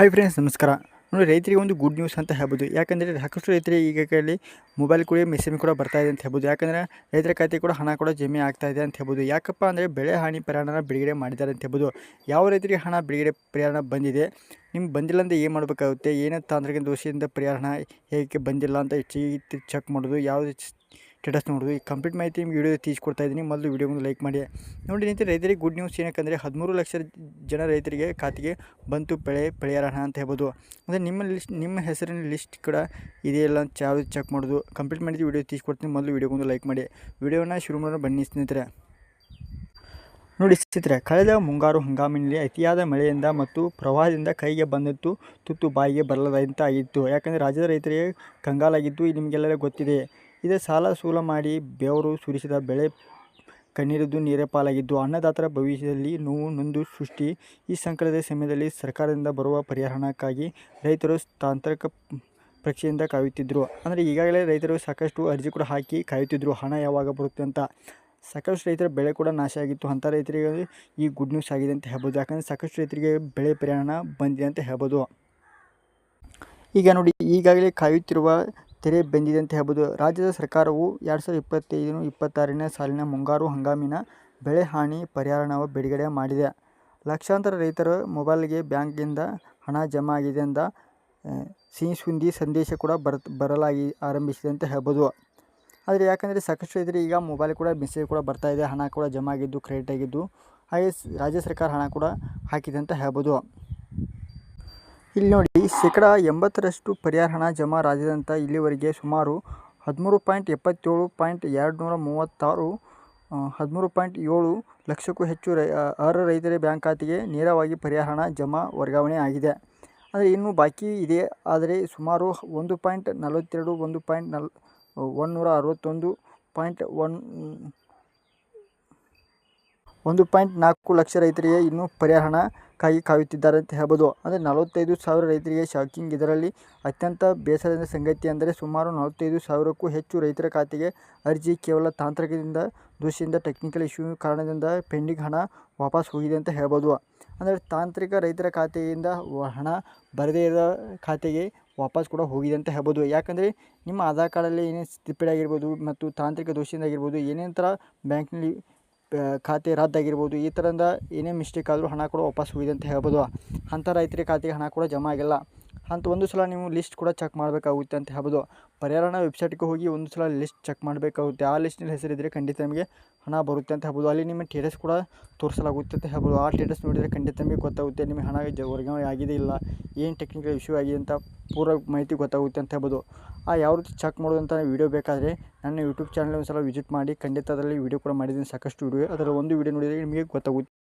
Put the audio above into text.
Hi friends ನಮಸ್ಕಾರ. ನೋಡಿ, ರೈತರಿಗೆ ಒಂದು ಗುಡ್ ನ್ಯೂಸ್ ಅಂತ ಹೇಳ್ಬೋದು. ಯಾಕಂದರೆ ಸಾಕಷ್ಟು ರೈತರಿಗೆ ಈಗಾಗಲೇ ಮೊಬೈಲ್ ಕೂಡ ಮೆಸೇಜ್ ಕೂಡ ಬರ್ತಾ ಇದೆ ಅಂತ ಹೇಳ್ಬೋದು. ಯಾಕಂದರೆ ರೈತರ ಖಾತೆ ಕೂಡ ಹಣ ಕೂಡ ಜಮೆ ಆಗ್ತಾ ಇದೆ ಅಂತ ಹೇಳ್ಬೋದು. ಯಾಕಪ್ಪ ಅಂದರೆ ಬೆಳೆ ಹಾನಿ ಪರಿಹಾರನ ಬಿಡುಗಡೆ ಮಾಡಿದ್ದಾರೆ ಅಂತ ಹೇಳ್ಬೋದು. ಯಾವ ರೈತರಿಗೆ ಹಣ ಬಿಡುಗಡೆ ಪ್ರಯಾಣ ಬಂದಿದೆ? ನಿಮ್ಗೆ ಬಂದಿಲ್ಲ ಅಂದರೆ ಏನು ಮಾಡಬೇಕಾಗುತ್ತೆ? ಏನಂತ ತಾಂತ್ರಿಕ ದೋಷದಿಂದ ಪರಿಹಾರ ಹೇಗೆ ಬಂದಿಲ್ಲ ಅಂತ ಚೆಕ್ ಮಾಡೋದು, ಯಾವುದು ಸ್ಟೇಟಸ್ ನೋಡೋದು ಈ ಕಂಪ್ಲೀಟ್ ಮಾಹಿತಿ ನಿಮ್ಗೆ ವಿಡಿಯೋ ತೀಸ್ಕೊಡ್ತಾ ಇದ್ದೀನಿ. ಮೊದಲು ವಿಡಿಯೋ ಲೈಕ್ ಮಾಡಿ. ನೋಡಿ ನಿಂತು ರೈತರಿಗೆ ಗುಡ್ ನ್ಯೂಸ್ ಏನಕ್ಕಂದರೆ ಹದಿಮೂರು ಲಕ್ಷ ಜನ ರೈತರಿಗೆ ಖಾತೆಗೆ ಬಂತು ಬೆಳೆ ಹಣ ಅಂತ ಹೇಳ್ಬೋದು. ಅಂದರೆ ನಿಮ್ಮ ಲಿಸ್ಟ್ ನಿಮ್ಮ ಹೆಸರಿನ ಲಿಸ್ಟ್ ಕೂಡ ಇದೆಯಲ್ಲ ಅಂತ ಯಾವುದು ಚೆಕ್ ಮಾಡೋದು. ಕಂಪ್ಲೀಟ್ ಮಾಡಿದ್ದು ವಿಡಿಯೋ ತೀಸ್ಕೊಡ್ತೀನಿ ಮೊದಲು ವಿಡಿಯೋ ಒಂದು ಲೈಕ್ ಮಾಡಿ. ವಿಡಿಯೋನ ಶುರು ಮಾಡೋಣ ಬನ್ನಿ ಸ್ನೇಹಿತರೆ. ನೋಡಿ ಸ್ನೇಹಿತರೆ, ಕಳೆದ ಮುಂಗಾರು ಹಂಗಾಮಿನಲ್ಲಿ ಅತಿಯಾದ ಮಳೆಯಿಂದ ಮತ್ತು ಪ್ರವಾಹದಿಂದ ಕೈಗೆ ಬಂದಿತ್ತು ತುತ್ತು ಬಾಯಿಗೆ ಬರಲದಂತ ಆಗಿತ್ತು ಯಾಕಂದರೆ ರಾಜ್ಯದ ರೈತರಿಗೆ ಕಂಗಾಲಾಗಿದ್ದು ನಿಮಗೆಲ್ಲರೂ ಗೊತ್ತಿದೆ. ಇದೇ. ಸಾಲ ಸೂಲ ಮಾಡಿ ಬೆವರು ಸುರಿಸಿದ ಬೆಳೆ ಕಣ್ಣೀರದ್ದು ನೀರೇ ಪಾಲಾಗಿದ್ದು, ಅನ್ನದಾತರ ಭವಿಷ್ಯದಲ್ಲಿ ನೋವು ನೊಂದು ಸೃಷ್ಟಿ. ಈ ಸಂಕಟದ ಸಮಯದಲ್ಲಿ ಸರ್ಕಾರದಿಂದ ಬರುವ ಪರಿಹಾರಕ್ಕಾಗಿ ರೈತರು ತಾಂತ್ರಿಕ ಪ್ರಕ್ಷೆಯಿಂದ ಕಾಯುತ್ತಿದ್ದರು ಅಂದರೆ ಈಗಾಗಲೇ ರೈತರು ಸಾಕಷ್ಟು ಅರ್ಜಿ ಕೂಡ ಹಾಕಿ ಕಾಯುತ್ತಿದ್ದರು ಹಣ ಯಾವಾಗ ಬರುತ್ತೆ ಅಂತ. ಸಾಕಷ್ಟು ರೈತರ ಬೆಳೆ ಕೂಡ ನಾಶ ಆಗಿತ್ತು. ಅಂಥ ರೈತರಿಗೆ ಈ ಗುಡ್ ನ್ಯೂಸ್ ಆಗಿದೆ ಅಂತ ಹೇಳ್ಬೋದು. ಯಾಕಂದರೆ ಸಾಕಷ್ಟು ರೈತರಿಗೆ ಬೆಳೆ ಪರಿಹಾರ ಬಂದಿದೆ ಅಂತ ಹೇಳ್ಬೋದು. ಈಗ ನೋಡಿ, ಈಗಾಗಲೇ ಕಾಯುತ್ತಿರುವ ತೆರೆ ಬೆಂದಿದೆ ಅಂತ ಹೇಳ್ಬೋದು ರಾಜ್ಯದ ಸರ್ಕಾರವು ಎರಡು ಸಾವಿರದ ಇಪ್ಪತ್ತೈದು ಇಪ್ಪತ್ತಾರನೇ ಸಾಲಿನ ಮುಂಗಾರು ಹಂಗಾಮಿನ ಬೆಳೆ ಹಾನಿ ಪರಿಹಾರವನ್ನು ಬಿಡುಗಡೆ ಮಾಡಿದೆ. ಲಕ್ಷಾಂತರ ರೈತರ ಮೊಬೈಲ್ಗೆ ಬ್ಯಾಂಕಿಂದ ಹಣ ಜಮಾ ಆಗಿದೆ ಅಂತ ಸಿಹಿ ಸುದ್ದಿ ಸಂದೇಶ ಕೂಡ ಬರ, ಬರಲಾಗಿ ಆರಂಭಿಸಿದೆ ಅಂತ ಹೇಳ್ಬೋದು ಆದರೆ ಯಾಕಂದರೆ ಸಾಕಷ್ಟು ರೈತರಿಗೆ ಈಗ ಮೊಬೈಲ್ ಕೂಡ, ಮೆಸೇಜ್ ಕೂಡ ಬರ್ತಾ ಇದೆ. ಹಣ ಕೂಡ ಜಮಾ ಆಗಿದ್ದು, ಕ್ರೆಡಿಟ್ ಆಗಿದ್ದು, ಹಾಗೆ ರಾಜ್ಯ ಸರ್ಕಾರ ಹಣ ಕೂಡ ಹಾಕಿದೆ ಅಂತ ಹೇಳ್ಬೋದು ಇಲ್ಲಿ ನೋಡಿ, ಶೇಕಡ ಎಂಬತ್ತರಷ್ಟು ಪರಿಹಾರ ಹಣ ಜಮಾ ರಾಜ್ಯದಂತ ಇಲ್ಲಿವರೆಗೆ ಸುಮಾರು ಹದಿಮೂರು ಪಾಯಿಂಟ್ ಎಪ್ಪತ್ತೇಳು ಪಾಯಿಂಟ್ ಎರಡು ನೂರ ಮೂವತ್ತಾರು ಹದಿಮೂರು ಪಾಯಿಂಟ್ ಏಳು ಲಕ್ಷಕ್ಕೂ ಹೆಚ್ಚು ರೈ ಅರ್ಹ ರೈತರ ಬ್ಯಾಂಕ್ ಖಾತೆಗೆ ನೇರವಾಗಿ ಪರಿಹಾರ ಹಣ ಜಮಾ ವರ್ಗಾವಣೆ ಆಗಿದೆ. ಅಂದರೆ ಇನ್ನೂ ಬಾಕಿ ಇದೆ. ಆದರೆ ಸುಮಾರು ಒಂದು ಪಾಯಿಂಟ್ ನಲವತ್ತೆರಡು, ಒಂದು ಪಾಯಿಂಟ್ ನಲ್ ಒನ್ನೂರ ಅರವತ್ತೊಂದು ಪಾಯಿಂಟ್ ಒನ್ ಒಂದು ಪಾಯಿಂಟ್ ನಾಲ್ಕು ಲಕ್ಷ ರೈತರಿಗೆ ಇನ್ನೂ ಪರಿಹಾರ ಹಣ ಕಾಯಿ ಕಾಯುತ್ತಿದ್ದಾರೆ ಅಂತ ಹೇಳ್ಬೋದು. ಅಂದರೆ ನಲವತ್ತೈದು ಸಾವಿರ ರೈತರಿಗೆ ಶಾಕಿಂಗ್ ಇದರಲ್ಲಿ ಅತ್ಯಂತ ಬೇಸರದ ಸಂಗತಿ ಅಂದರೆ ಸುಮಾರು ನಲವತ್ತೈದು ಸಾವಿರಕ್ಕೂ ಹೆಚ್ಚು ರೈತರ ಖಾತೆಗೆ ಅರ್ಜಿ ಕೇವಲ ತಾಂತ್ರಿಕದಿಂದ, ದೋಷಿಯಿಂದ ಟೆಕ್ನಿಕಲ್ ಇಶ್ಯೂ ಕಾರಣದಿಂದ ಪೆಂಡಿಂಗ್ ಹಣ ವಾಪಸ್ ಹೋಗಿದೆ ಅಂತ ಹೇಳ್ಬೋದು. ಅಂದರೆ ತಾಂತ್ರಿಕ ರೈತರ ಖಾತೆಯಿಂದ ಹಣ ಬರದೇ ಇರೋ ಖಾತೆಗೆ ವಾಪಸ್ ಕೂಡ ಹೋಗಿದೆ ಅಂತ ಹೇಳ್ಬೋದು. ಯಾಕಂದರೆ ನಿಮ್ಮ ಆಧಾರ್ ಕಾರ್ಡಲ್ಲಿ ಏನೇನು ತಿದ್ದುಪಡಿ ಆಗಿರ್ಬೋದು ಮತ್ತು ತಾಂತ್ರಿಕ ದೋಷದಿಂದ ಆಗಿರ್ಬೋದು, ಏನೇನು ಥರ ಬ್ಯಾಂಕ್ನಲ್ಲಿ ಖಾತೆ ರದ್ದಾಗಿರ್ಬೋದು. ಈ ಥರದ ಏನೇ ಮಿಸ್ಟೇಕ್ ಆದರೂ ಹಣ ಕೂಡ ವಾಪಸ್ ಹೋಗಿದೆ ಅಂತ ಹೇಳ್ಬೋದು. ಅಂಥ ರೈತರ ಖಾತೆಗೆ ಹಣ ಕೂಡ ಜಮಾ ಆಗಿಲ್ಲ. ಅಂತ ಒಂದು ಸಲ ನೀವು ಲಿಸ್ಟ್ ಕೂಡ ಚೆಕ್ ಮಾಡಬೇಕಾಗುತ್ತೆ ಅಂತ ಹೇಳ್ಬೋದು. ಪರಿಹಾರನ ವೆಬ್ಸೈಟ್ಗೆ ಹೋಗಿ ಒಂದು ಸಲ ಲಿಸ್ಟ್ ಚೆಕ್ ಮಾಡಬೇಕಾಗುತ್ತೆ. ಆ ಲಿಸ್ಟ್ನಲ್ಲಿ ಹೆಸರಿದ್ದರೆ ಖಂಡಿತ ನಿಮಗೆ ಹಣ ಬರುತ್ತೆ ಅಂತ ಹೇಳ್ಬೋದು. ಅಲ್ಲಿ ನಿಮಗೆ ಟೆರೆಸ್ ಕೂಡ ತೋರಿಸಲಾಗುತ್ತೆ ಅಂತ ಹೇಳ್ಬೋದು. ಆ ಟೇಟಸ್ ನೋಡಿದರೆ ಖಂಡಿತ ನಿಮಗೆ ಗೊತ್ತಾಗುತ್ತೆ. ನಿಮಗೆ ಹಣ ಜ ವರ್ಗಾವಣೆ ಆಗಿದೆ ಇಲ್ಲ, ಏನು ಟೆಕ್ನಿಕಲ್ ಇಶ್ಯೂ ಆಗಿದೆ ಅಂತ ಪೂರ ಮಾಹಿತಿ ಗೊತ್ತಾಗುತ್ತೆ ಅಂತ ಹೇಳ್ಬೋದು. ಆ, ಯಾವ ರೀತಿ ಚೆಕ್ ಮಾಡೋದಂತ ವೀಡಿಯೋ ಬೇಕಾದರೆ ನನ್ನ ಯೂಟ್ಯೂಬ್ ಚಾನಲ್ ಒಂದು ಸಲ ವಿಸಿಟ್ ಮಾಡಿ, ಖಂಡಿತ ಅದರಲ್ಲಿ ವೀಡಿಯೋ ಕೂಡ ಮಾಡಿದ್ದೀನಿ. ಸಾಕಷ್ಟು ವೀಡಿಯೋ ಅದರಲ್ಲಿ ಒಂದು ವೀಡಿಯೋ ನೋಡಿದರೆ ನಿಮಗೆ ಗೊತ್ತಾಗುತ್ತೆ.